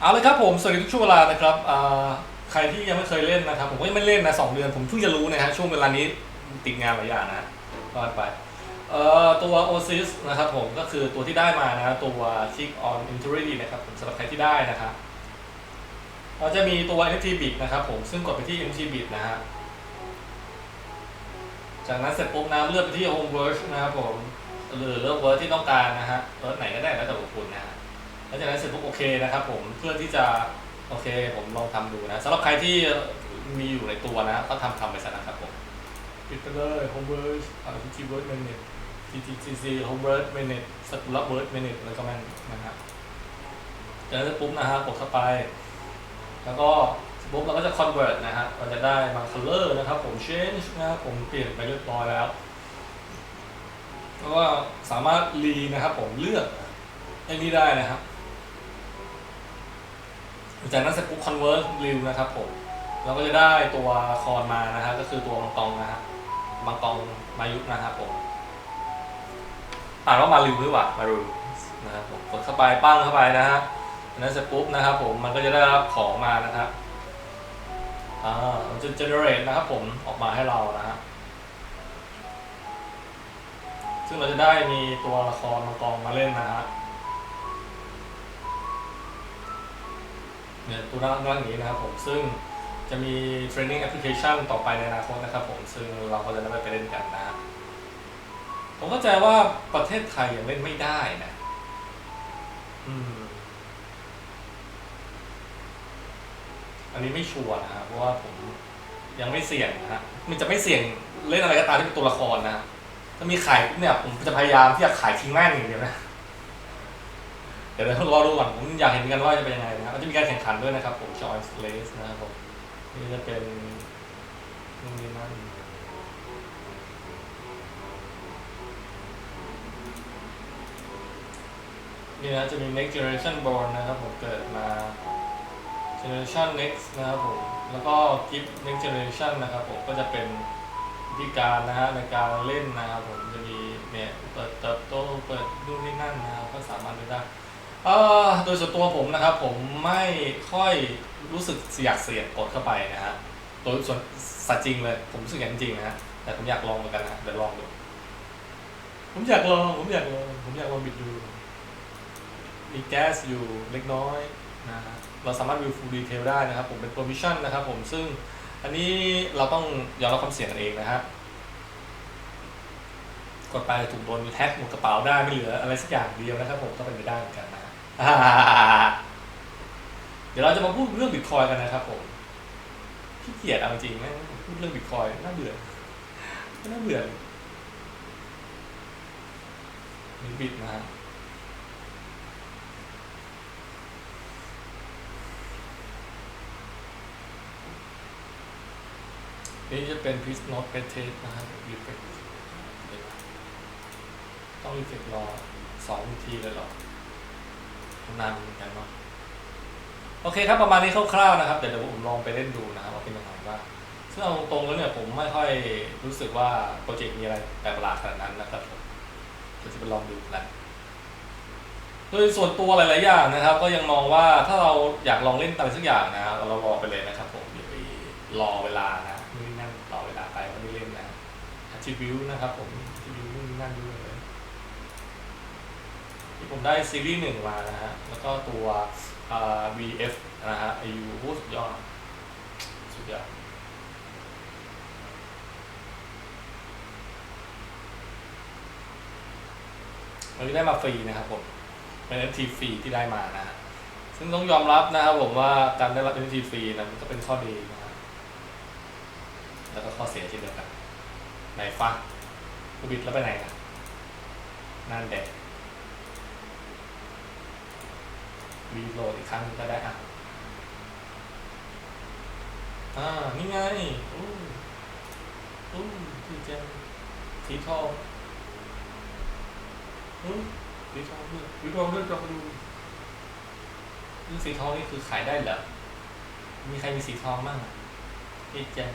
เอาเลยครับผมสวัสดีทุกช่วงเวลานะครับใครที่ยังไม่เคยเล่นนะครับ ผมก็ยังไม่เล่นนะสองเดือนผมเพิ่งจะรู้นะฮะช่วงเวลานี้ติดงานหลายอย่างนะก็ไปเอ่อตัว OSIS นะครับผมก็คือตัวที่ได้มานะตัว Kick on Injury นะครับผมสำหรับใครที่ได้นะครับเราจะมีตัว NFT Bit นะครับผมซึ่งกดไปที่ NFT Bit นะฮะจากนั้นเสร็จปุ๊บนะเลือกไปที่ Home Verge นะครับผมหรือเลือกเวิร์ที่ต้องการนะฮะเวิร์ไหนก็ได้แล้วแต่คุณนะฮะ หลังจากนั้นเสร็จปุ๊บโอเคนะครับผมเพื่อที่จะโอเค ผมลองทำดูนะสำหรับใครที่มีอยู่ในตัวนะก็ทำทำไปซะนะครับผมปิดไปเลย homework อ่า tt word minute ttcc homework minute สกุล word minute แล้วก็มันนะฮะจากนั้นเสร็จปุ๊บนะฮะกดเข้าไป แล้วก็เสร็จปุ๊บเราก็จะ convert นะฮะเราจะได้มา color นะครับผม change นะครับผมเปลี่ยนไปเรียบร้อยแล้วแล้วก็สามารถรีนะครับผมเลือกไอ้นี่ได้นะครับ จากนั้นเสร็จปุ๊บ convert view นะครับผมเราก็จะได้ตัวคอนมานะฮะก็คือตัวมังกรนะฮะมังกรมายุนะครับผมอ่านว่ามาริวหรือเปล่ามาริวนะครับผมกดเข้าไปปั้งเข้าไปนะฮะจากนั้นเสร็จปุ๊บนะครับผมมันก็จะได้รับของมานะครับอ่ามันจะ generate นะครับผมออกมาให้เรานะฮะซึ่งเราจะได้มีตัวละครมังกรมาเล่นนะฮะ เนี่ยตัวด้านล่างนี้นะครับผมซึ่งจะมี training application ต่อไปในอนาคตนะครับผมซึ่งเราก็จะได้ไปเล่นกันนะผมเข้าใจว่าประเทศไทยยังเล่นไม่ได้นะอืมอันนี้ไม่ชัวร์นะฮะเพราะว่าผมยังไม่เสี่ยงนะฮะมันจะไม่เสี่ยงเล่นอะไรก็ตามที่เป็นตัวละครนะฮะถ้ามีขายเนี่ยผมจะพยายามที่จะขายทิ้งแม่งอย่างเดียวนะ เดี๋ยวเรารอดูก่อนผมอยากเห็นกันว่าจะเป็นยังไงนะครับจะมีการแข่งขันด้วยนะครับ ผม Choice Race นะครับผมนี่จะเป็นนู่นนี่นั่นนี่นะจะมี Next Generation Born นะครับผมเกิดมา Generation Next นะครับผมแล้วก็ Gift Next Generation นะครับผมก็จะเป็นวิธีการนะฮะในการเล่นนะครับผมจะมีเนี่ยเปิดเติบโตเปิดนู่นนี่นั่นนะครับก็สามารถเล่นได้ เอ่อโดยส่วนตัวผมนะครับผมไม่ค่อยรู้สึกอยากเสียงกดเข้าไปนะฮะโดยส่วนสัจจริงเลยผมรู้สึกอย่างนั้นจริงนะฮะแต่ผมอยากลองเหมือนกันนะเดี๋ยวลองดูผมอยากลองผมอยากลองผมอยากลองบิดดูมีแก๊สอยู่เล็กน้อยนะฮะเราสามารถวิวฟูลดีเทลได้นะครับ ผมเป็นโปรมิชั่นนะครับผมซึ่งอันนี้เราต้องยอมรับความเสี่ยงกันเองนะฮะกดไปถูกโดนแท็กหมดกระเป๋าได้ไม่เหลืออะไรสักอย่างเดียวนะครับผมก็เป็นไปได้เหมือนกันนะ เดี๋ยวเราจะมาพูดเรื่องบิตคอยกันนะครับผมขี้เกียจเอาจริงไหมพูดเรื่องบิตคอยน่าเบื่อน่าเบื่อบิตบิตนะฮะนี่จะเป็น please not p e t e นะครับ reflect ต้อง reflect รอสองนาทีเลยหรอ นานเหมือนกันเนาะโอเคครับประมาณนี้คร่าวๆนะครับเดี๋ยวเดี๋ยวผมลองไปเล่นดูนะครับว่าเป็นยังไงบ้างซึ่งเอาตรงๆแล้วเนี่ยผมไม่ค่อยรู้สึกว่าโปรเจกต์มีอะไรแปลกประหลาดขนาดนั้นนะครับผมเดี๋ยวจะไปลองดูกันโดยส่วนตัวหลายๆอย่างนะครับ ก็ยังมองว่าถ้าเราอยากลองเล่นอะไรสักอย่างนะครับเรารอไปเลยนะครับผมอย่าไปรอเวลานะนี่นั่นรอเวลาไปวันนี้เล่นนะ attribute นะครับผม attribute นู่นนี่นั่นด้วย ผมได้ซีรีส์หนึ่งมานะฮะ แล้วก็ตัวอ่า VF นะฮะ AU โอ้สุดยอด สุดยอดวันนี้ได้มาฟรีนะครับผมเป็น NFT ฟรีที่ได้มานะฮะซึ่งต้องยอมรับนะครับผมว่าการได้รับ NFT ฟรีนะมันก็เป็นข้อดีนะแล้วก็ข้อเสียเช่นเดียวกันไหนฟ้ากูบิดแล้วไปไหนอะนั่นแดด รีโหลดอีกครั้งก็ได้อะอ่านี่ไงอู้อู้ดีจังสีทองอู้สีทองด้วยสีทองด้วยจอดูนี่สีทองนี่คือขายได้เหรอมีใครมีสีทองบ้างอะดีจัง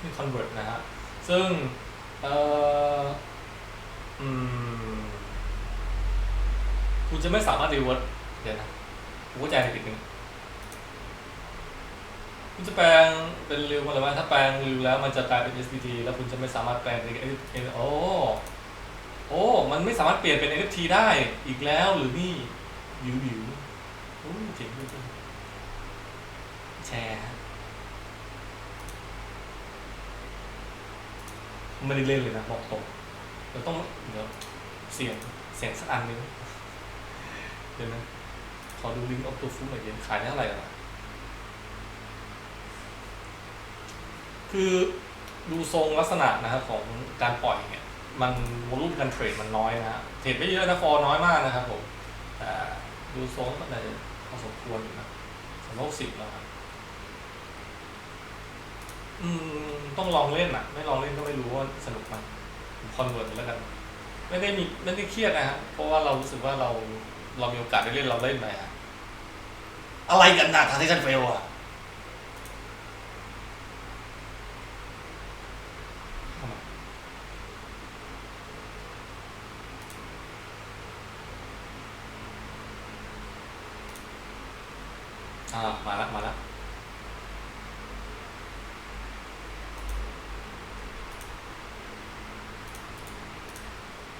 นี่คอนเวิร์ตนะฮะซึ่งเอ่ออืม คุณจะไม่สามารถรีเวิร์สเดี๋ยวนะผมเข้าใจผิดนึงคุณจะแปลงเป็นริวอะไรวะถ้าแปลงริวแล้วมันจะกลายเป็น SVT แล้วคุณจะไม่สามารถแปลงเป็น n โอ้โอ้มันไม่สามารถเปลี่ยนเป็น NFT ได้อีกแล้วหรือนี่วิววิวโอ้เจ๋งจริงแชร์ไม่ได้เล่นเลยนะบอกตรงเดี๋ยวต้องเดี๋ยวเสียงเสียงสักอันนึง ดี๋ยวนะขอดูลิงก์ออฟตัวฟุกหน่อยเดี๋ยวขายเท่าไหร่ล่ะคือดูทรงลักษณะนะครับของการปล่อยเนี่ย มันวอลุ่มการเทรดมันน้อยนะฮะเทรดไม่เยอะนะฟอน้อยมากนะครับผมแต่ดูทรงก็น่าจะพอสมควรอยู่นะสำหรับสิบนะครับอืมต้องลองเล่นอะ ไม่ลองเล่นก็ไม่รู้ว่าสนุกไหมคอนเวิร์ตแล้วกัน ไม่ได้มีไม่ได้เครียดนะฮะเพราะว่าเรารู้สึกว่าเรา เรามีโอกาสได้เล่นเราเล่นไปฮะอะไรกันนะทางที่ฉันเฟลอะอ่ามาแล้วมาแล้ว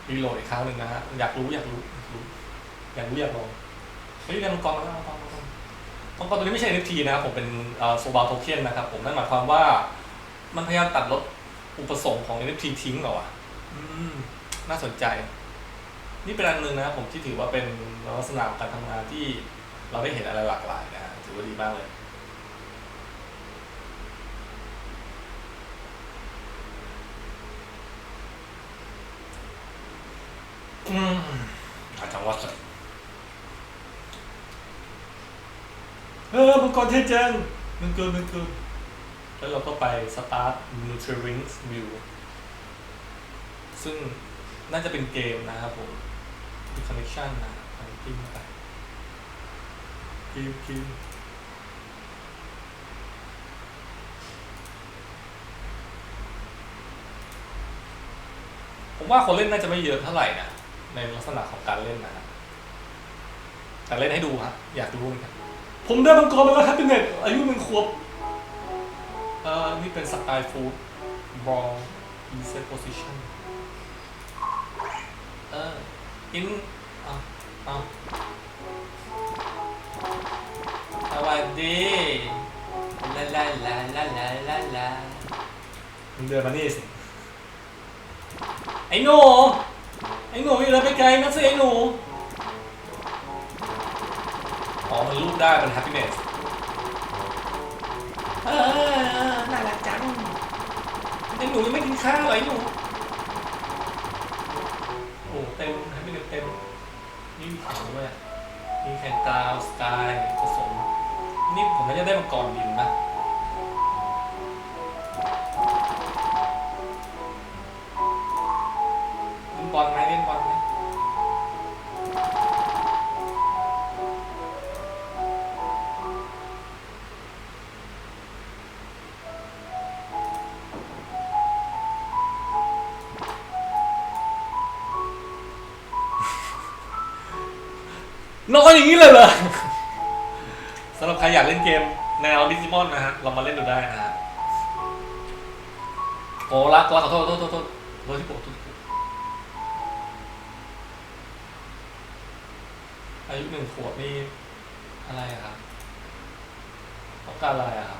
รีโหลดอีกครั้งหนึ่งนะฮะอยากรู้อยากรู้อยากรู้อ ยากรู้อยากลองเฮ้ยเรียนมังกรมาแล้วมังกรมังกรมังกรตัวนี้ไม่ใช่ NFT นะครับผมเป็นโซบาโทเค็นนะครับผมนั่นหมายความว่า มันพยายามตัดลดอุปสงค์ของ NFT ทิ้งเหรอวะน่าสนใจ นี่เป็นอันหนึ่งนะครับผมที่ถือว่าเป็นลักษณะของการทำงานที่เราได้เห็นอะไรหลากหลายนะถือว่าดีมากเลยอืมอาจังหวัดสัก เออมังกรเทพจังมันเกินมันเกินแล้วเราก็ไปสตาร์ท n u t r i r i n g s View ซึ่งน่าจะเป็นเกมนะครับผมมี connection นะไปพิมพ์ไปพิมพ์พิมผมว่าคนเล่นน่าจะไม่เยอะเท่าไหร่นะ ในลักษณะของการเล่นนะแต่เล่นให้ดูฮะอยากรู้เหมือนกัน ผมได้มังกรมาแล้วครับเป็นเน็ตอายุหนึ่งขวบเอ่อนี่เป็นสไตล์ฟูดบอลอินเซตโพซิชันเอออินอะอะสวัสดีลาลาลาลาลาลาลามึงเดินมานี่สิไอ้หนูไอ้หนูอย่าเดินไปไกลนะสิไอ้หนู อ๋อมันรูปได้เป็น happiness เออน่ารักจังไอ้หนูยังไม่กินข้าวเหรอไอ้หนูโอ้เต็ม happiness เต็มนี่มีแข่งด้วยอะมีแข่งกราวสกายผสม นี่ผมน่าจะได้มังกรบินนะ นอนอย่างนี้เลยเหรอสำหรับใครอยากเล่นเกมแนวดิจิมอนนะฮะเรามาเล่นดูได้นะฮะโอ้รักรักขอโทษโทษโทษโทษโทษที่ผมอายุหนึ่งขวบนี่อะไรอะครับต้องการอะไรอะครับ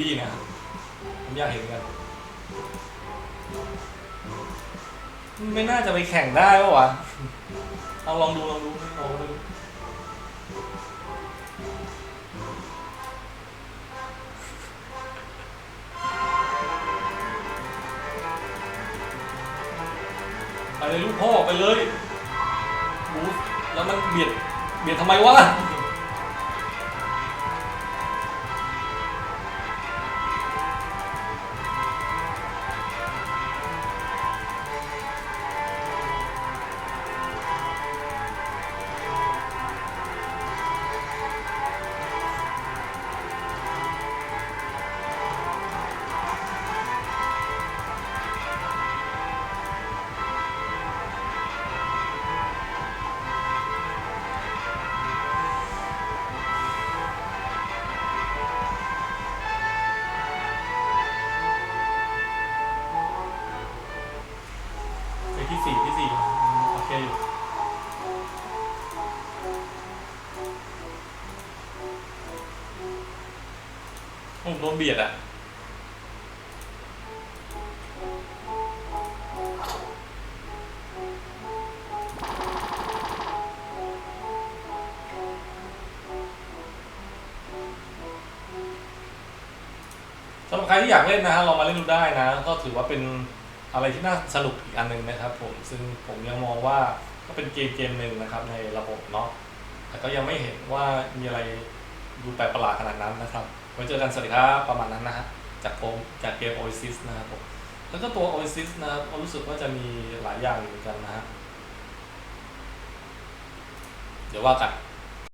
บบเบบี้นะครับผมอยากเห็นกันไม่น่าจะไปแข่งได้ปะวะเอาลองดูลองดูลองดูไปเลยลูกพ่อไปเลยบูแล้วมันเบียดเบียดทำไมวะ ผมโดนเบียดอะสำหรับใครที่อยากเล่นนะฮะลองมาเล่นดูได้นะ ก็ถือว่าเป็นอะไรที่น่าสนุกอีกอันหนึ่งนะครับผมซึ่งผมยังมองว่าก็เป็นเกมเกมหนึ่งนะครับในระบบเนาะแต่ก็ยังไม่เห็นว่ามีอะไรดูแปลกประหลาดขนาดนั้นนะครับ ไว้เจอกันสวัสดีครับประมาณนั้นนะฮะจากโกมจากเกม Oasis นะครับผมแล้วก็ตัว Oasis นะครับรู้สึกว่าจะมีหลายอย่างเหมือนกันนะฮะเดี๋ยวว่ากัน